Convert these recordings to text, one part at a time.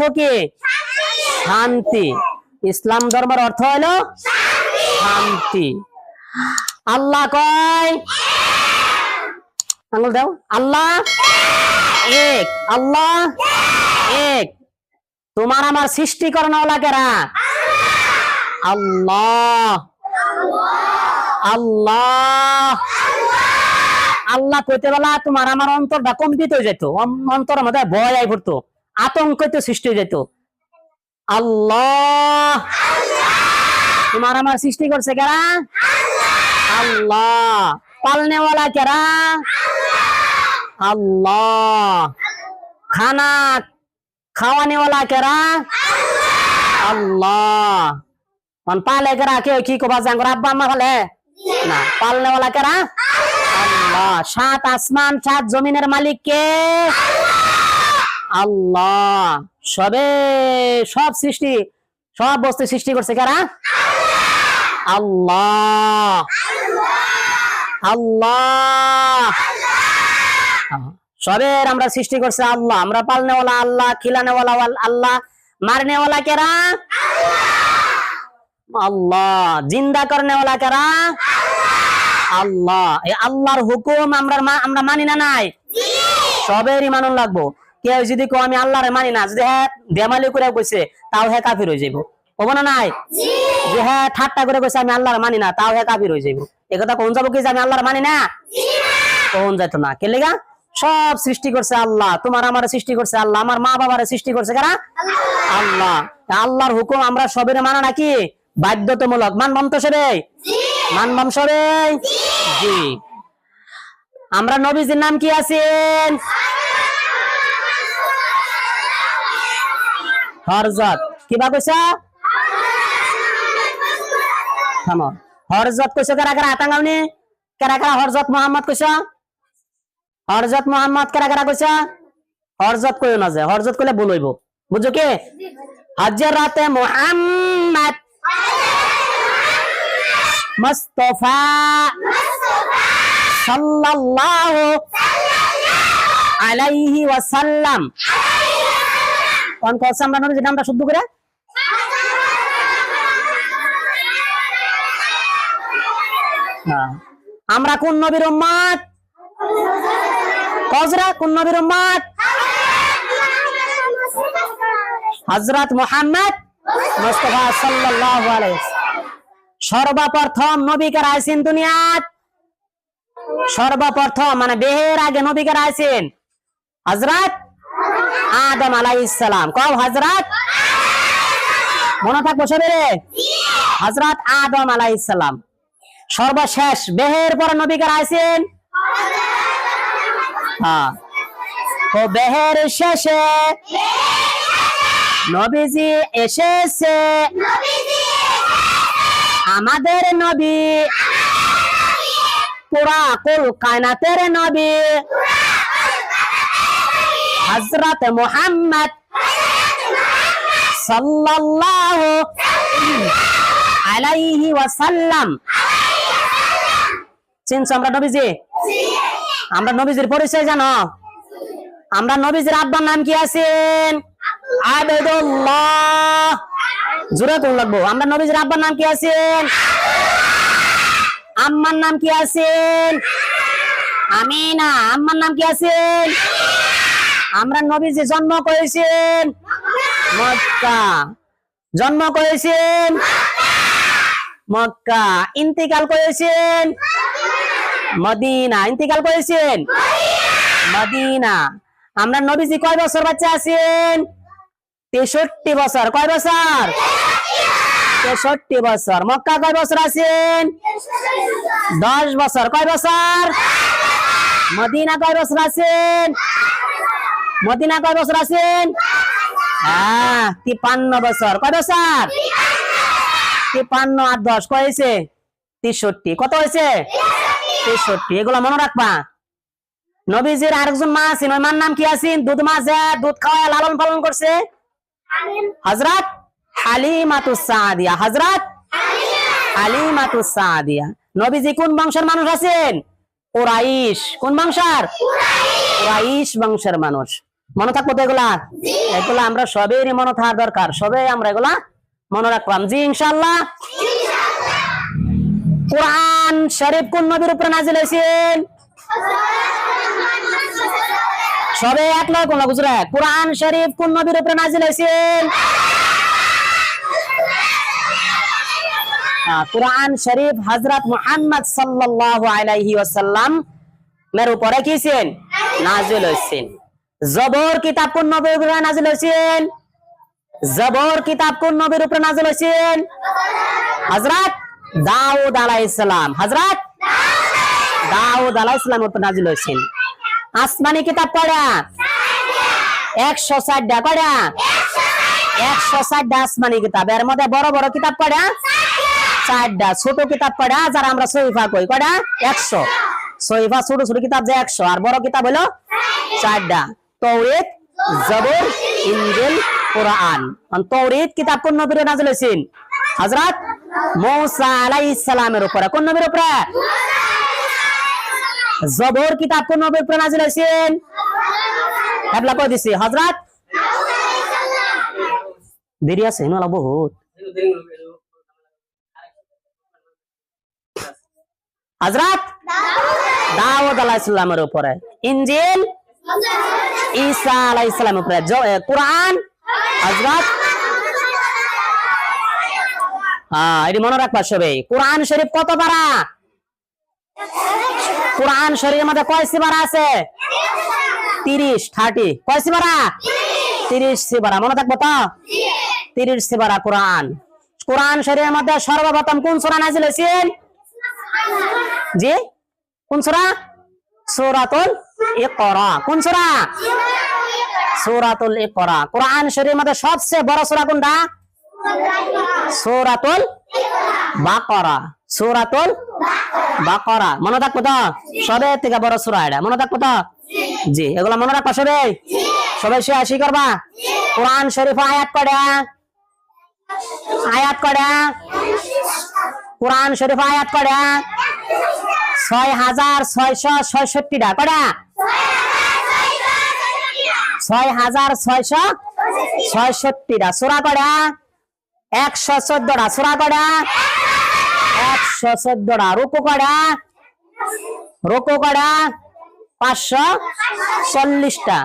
অর্থ কি? শান্তি। ইসলাম ধর্মের অর্থ হলো শান্তি। আল্লাহ কয়? আঙুল দাও। আল্লাহ এক। আল্লাহ এক। তোমার আমার সৃষ্টি করণওয়ালা কেরা আল্লাহ। আল্লাহ। আল্লাহ কইতে বেলা তোমার আমার অন্তরটা কম্পিত হয়ে যেত। অন- অন্তরের মধ্যে ভয় আই পড়তো। আতঙ্ক তো সৃষ্টি যেত। আল্লাহ। তোমার আমার সৃষ্টি করছে কেরা? আল্লাহ। পালনেওয়ালা কেরা? আল্লাহ। খানা খাওয়ানেওয়ালা কেরা? আল্লাহ। মানে পালে কেরা? কেউ কি কবা জাঙ্গর আব্বা, আম্মা ফেলে না। পালনেওয়ালা কেরা? আল্লাহ। সাত আসমান, সাত জমিনের মালিক কে? আল্লাহ। সবে সব সৃষ্টি সব বস্তু সৃষ্টি করছে কারা? আল্লাহ। আল্লাহ। সবের আমরা সৃষ্টি করছে আল্লাহ। আমরা পালনেওয়ালা আল্লাহ খিলানেওয়ালা ওয়াল- আল্লাহ। মারনেওয়ালা কেরা? আল্লাহ। জিন্দা করনেওয়ালা কেরা? আল্লাহ। আল্লাহর হুকুম আমরা আমরা মানি না নাই? সবেরই মানুন লাগবো। কেউ যদি কো আমি আল্লাহরে মানি না যদি হ্যাঁ বেমালি করে কইছে তাও হ্যাঁ কাফির হয়ে যাইব। হব না নাই? যে হ্যাঁ ঠাট্টা করে কইছে আমি আল্লাহর মানি না তাও হ্যাঁ কাফির হয়ে যাইব। একথা কোন যাব কি যে আমি আল্লাহর মানি না? কোন যাইত না। কে লেগা? সব সৃষ্টি করছে আল্লাহ। তোমার আমার সৃষ্টি করছে আল্লাহ আমার মা বাবার সৃষ্টি করছে কারা? আল্লাহ। তা আল্লাহর হুকুম আমরা সবের মানা নাকি বাধ্যতামূলক। মানবাম তো সবে? মানবাম সবে? জি। আমরা নবীজির নাম কি আছেন? হরজত কিবা কইছা থামো। হরজত কইছো কারা কারা আতাঙ্গাওনি কারা কারা হরজত মোহাম্মদ কইছো হরজত মোহাম্মদ কারা কারা কইছো হরজত কইও না যে হরজত কইলে ভুল হইব। বুঝছ কি? হজরতে মোহাম্মদ মুস্তফা সাল্লাল্লাহু আলাইহি ওয়াসাল্লাম। কোন কোন আমরা নবীর নামটা শুদ্ধ করে? হ্যাঁ। আমরা কোন নবীর উম্মত কজরা কোন নবীর উম্মত হযরত মুহাম্মদ মুস্তাফা সাল্লাল্লাহু আলাইহি সর্বপ্রথম নবী কারা আইছেন দুনিয়াত? সর্বপ্রথম মানে বেহের আগে নবী কারা আইছেন? হযরত আদম আলাই সালাম। কও, হযরত? মনে থাকব সবে হযরত আদম আলাইহিস সালাম। সর্বশেষ বেহের পর নবী কারা আইছেন? হ্যাঁ। তো বেহের শেষে নবীজি এসেছে। আমাদের নবী। পুরা কুল কায়নাতের নবী। হযরত মুহাম্মদ সাল্লাল্লাহু আলাইহি ওয়াসাল্লাম। জানো? আমরা নবীজির আব্বার নাম কি আছেন আবেদুল্লাহ। জোরে কোন আমরা নবীজির আব্বার নাম কি আছেন আম্মার নাম কি আছেন আমিনা। আম্মার নাম কি আছেন আমরা নবীজি জন্ম করেছেন। মক্কা। জন্ম করেছেন। মক্কা। ইন্তিকাল করেছেন। মদিনা। ইন্তিকাল করেছেন। মদিনা। আমরা নবীজি কয় বছর বাচ্চা আছেন? তেষট্টি বছর। কয় বছর? তেষট্টি বছর। মক্কা কয় বছর আছেন? দশ বছর। কয় বছর? মদিনা কয় বছর আছেন? মদিনা কয় বছর আছেন? হ্যাঁ তিপান্ন বছর। কয় বছর? তিপান্ন আর দশ, কয় হয়েছে? তেষট্টি। কত হয়েছে? তেষট্টি। এগুলো মনে রাখবা। নবীজির আরেকজন মা আছেন, ওই মার নাম কি আছেন? দুধ মা যে দুধ খাওয়ায় লালন পালন করছে? হজরত হালিমাতুস সাদিয়া। হজরত হালিমাতুস সাদিয়া। নবীজি কোন বংশের মানুষ আছেন? কুরাইশ। কোন বংশের? কুরাইশ বংশের মানুষ। মনে থাকব তো এগুলা? এগুলা আমরা সবেরই মনে থাকার দরকার। সবে আমরা এগুলা মনে রাখলাম। জি ইনশাল্লাহ কোরআন শরীফ কোন নবীর উপরে নাজিল হয়েছেন সবে এক নয় কোন বুঝরে কোরআন শরীফ কোন নবীর উপরে নাজিল হয়েছেন কোরআন শরীফ হযরত মুহাম্মদ সাল্লাল্লাহু আলাইহি ওয়াসাল্লাম এর উপরে কিছেন নাজিল হয়েছেন জবর কিতাব কোন নবীর উপরে নাজিল হয়েছেন জবর কিতাব কোন নবীর উপরে নাজিল হয়েছেন হযরত দাউদ আলাইহিস সালাম। হযরত দাউদ আলাইহিস সালামের উপর নাজিল হয়েছেন আসমানি কিতাব পড়া একশো ষাটটা কয়টা? একশো ষাটটা আসমানি কিতাব। এর মধ্যে বড় বড় কিতাব পড়া চারটা। ছোট কিতাব পড়া যারা আমরা সহিফা কই। কয়টা? একশো। সহিফা ছোট ছোট কিতাব যে একশো। আর বড় কিতাব হলো চারটা। তৌরিত জবর ইঞ্জিল কোরআন। তৌরিত কিতাব কোন নবীর নাজিল হয়েছেন হযরত মূসা আলাইহিস সালামের উপরে। কোন নবীর উপরে? জবর কিতাব কোন নবীর উপরে নাজিল হয়েছেন এবলা কই দিছি? হযরত দেরি আছে নলা বহুত। হযরত দাউদ আলাইহিস সালামের উপরে। ইনজিল ঈসা কোরআন, হযরত। হ্যাঁ এটি মনে রাখবা শরীফ কত পারা? শরীফের মধ্যে কয় সিবারা আছে? তিরিশ, থার্টি কয় মনে থাকব তো? তিরিশ সিবারা কোরআন। কোরআন শরীফের মধ্যে সর্বপ্রথম কোন সূরা নাজিল হয়েছেন জি, কোন সূরা? সূরাতুল ইকরা। কোন সূরা? সূরাতুল ইকরা। কোরআন শরীফের মধ্যে সবচেয়ে বড় সূরা কোনটা? সূরাতুল বাকারা। সূরাতুল বাকারা। মনে থাকব তো? সবে থেকে বড় সূরা এটা। মনে থাকব তো? জি। এগুলা মনে রাখবা সবাই সবাই সে আসি করবা? কোরআন শরীফ আয়াত কয়টা? আয়াত কয়টা? কোরআন শরীফ আয়াত কয়টা? ছয় হাজার ছয়শো ছয়ষট্টিটা। কয়টা? ছয় হাজার ছয়শো ছয়ষট্টিটা। সুরা কয়টা? একশো চোদ্দটা। সুরা কয়টা? একশো চোদ্দটা। রুকু কয়টা? রুকু পাঁচশো চল্লিশটা।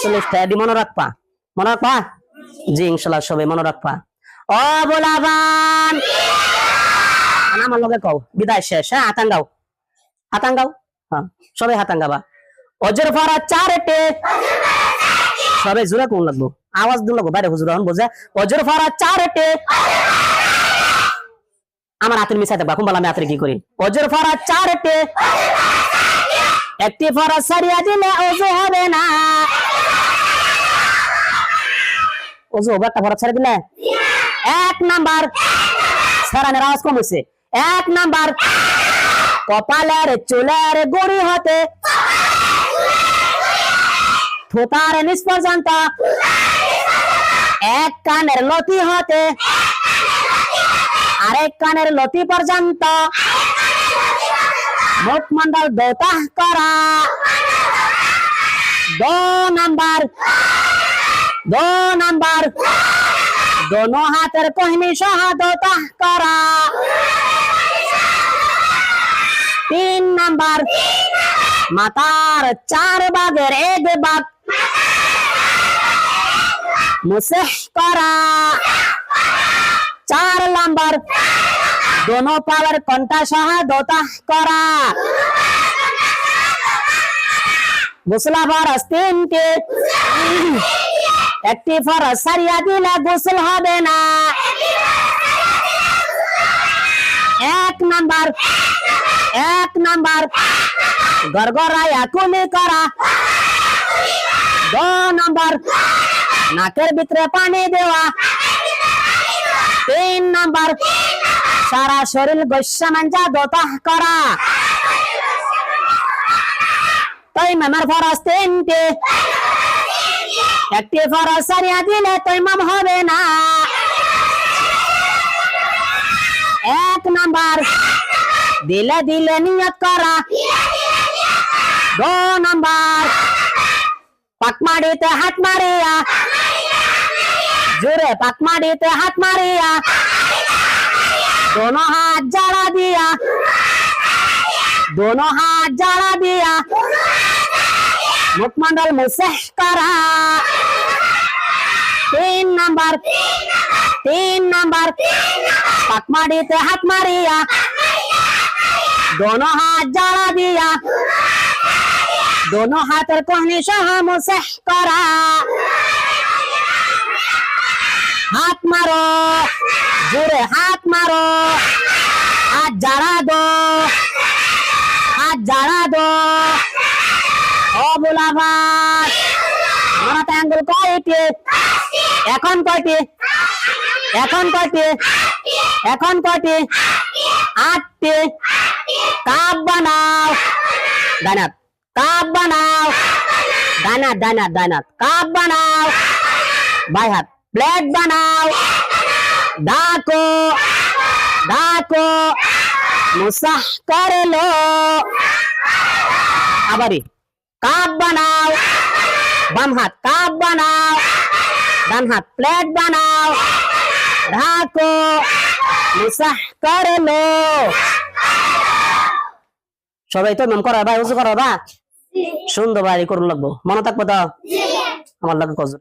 চল্লিশটা। মনে রাখবা। মনে রাখবা? জি ইনশাল্লাহ সবাই মনে রাখবা। ও বোলাবান! আমার লগে কও। বিদায় শেষ হ্যাঁ? হাতাং গাও হাতাং গাও হ্যাঁ সবাই হাতাং গাবা অজর ফারা চারটে সবাই জোরে কোন লাগবো। আওয়াজ দিন লাগবো, বাইরে হুজুর এখন বোঝে অজর ফারা চারটে আমার হাতের মিশাই থাকবা কুম্বালা আমি হাতের কি করি? অজর ফারা চারটে একটি ফরজ সারিয়া দিলে অজু হবে না। অজু হবে একটা ফরজ ছাড়া দিলে? এক নাম্বার। সারানের আওয়াজ কম হয়েছে এক নাম্বার। কপালের চুলের গড়ি হতে। থোতার নিচ পর্যন্ত এক কানের লতি হতে। আরেক কানের লতি পর্যন্ত। মুখমন্ডল দৌতাহ করা। দো নাম্বার। দো নাম্বার। দোনো হাতের কহনি সহ দৌতাহ করা। তিন নাম্বার। মাতার চার বাগের এক বাগ মুসেহ করা। চার নাম্বার। দোনো পাওয়ার কন্টা সহ দোতা করা। গোসলা ফরস তিনটে একটি ফরস সারিয়া দিলে গোসল হবে না। এক নাম্বার এক নাম্বার। গরগরায়া কুলি করা। দো নাম্বার, নাকের ভিতরে পানি দেওয়া। তিন নাম্বার, সারা শরীর গৈসা মাঞ্জা দোতাহ করা। তাই মামার ফরাস তিনটে। একটি ফরাস সারিয়া দিলে তাই মাম হবে না। এক নাম্বার দিলে দিলে নিয়ত করা দো নাম্বার পাক মাটিতে হাত মারিয়া জোরে পাক মাটিতে হাত মারিয়া दोनों हाथ जड़ा दिया दोनों हाथ जड़ा दिया मुखमंडल मुझसे करा तीन नंबर তিন নাম্বার। পাক মারিতে হাত মারিয়া। দোনো হাত জ্বালা দিয়া। দোনো হাতের কোহনি সহ মুসেহ করা। হাত মারো, জোরে হাত মারো। হাত জ্বালা দো। হাত জ্বালা দো। ও বোলা ভাত মারাতে আঙ্গুল কয়টি? এখন কয়টি? এখন কয়টি? এখন কয়টি? আটটি। কাপ বানাও। দানাত। কাপ বানাও। দানাত দানাত দানাত। কাপ বানাও। বাই হাত। প্লেট বানাও। ডাকো। ডাকো। মুসাহ করে লো আবারই। কাপ বানাও। বাম হাত। কাপ বানাও। ডান হাত। প্লেট বানাও। ঢাকো। মুসাহ করে লো সবাই তো নাম করা বা উঁচু করা বা সুন্দর বাড়ি করুন লাগবো। মনে থাকব তো? আমার লাগবে কজন?